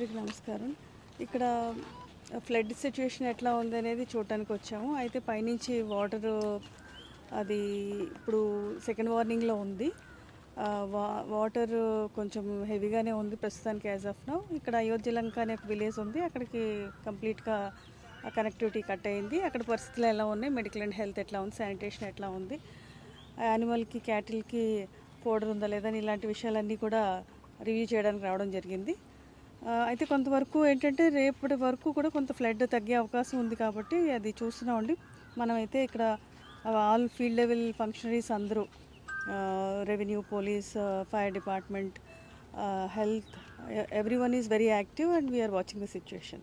అందరికీ నమస్కారం. ఇక్కడ ఫ్లడ్ సిచ్యువేషన్ ఎట్లా ఉంది అనేది చూడటానికి వచ్చాము. అయితే పైనుంచి వాటర్ అది ఇప్పుడు సెకండ్ వార్నింగ్లో ఉంది. వా వాటర్ కొంచెం హెవీగానే ఉంది ప్రస్తుతానికి యాజ్ ఆఫ్ నౌ. ఇక్కడ అయోధ్య లంక అనే ఒక విలేజ్ ఉంది. అక్కడికి కంప్లీట్గా కనెక్టివిటీ కట్ అయింది. అక్కడ పరిస్థితులు ఎలా ఉన్నాయి? మెడికల్ అండ్ హెల్త్ ఎట్లా ఉంది? శానిటేషన్ ఎట్లా ఉంది? యానిమల్కి క్యాటిల్కి పౌడర్ ఉందా లేదా అని ఇలాంటి విషయాలన్నీ కూడా రివ్యూ చేయడానికి రావడం జరిగింది. అయితే కొంతవరకు ఏంటంటే రేపటి వరకు కూడా కొంత ఫ్లడ్ తగ్గే అవకాశం ఉంది కాబట్టి అది చూస్తున్నామండి. మనమైతే ఇక్కడ ఆల్ ఫీల్డ్ లెవెల్ ఫంక్షనరీస్ అందరూ revenue police fire department health every one is very active and we're watching the situation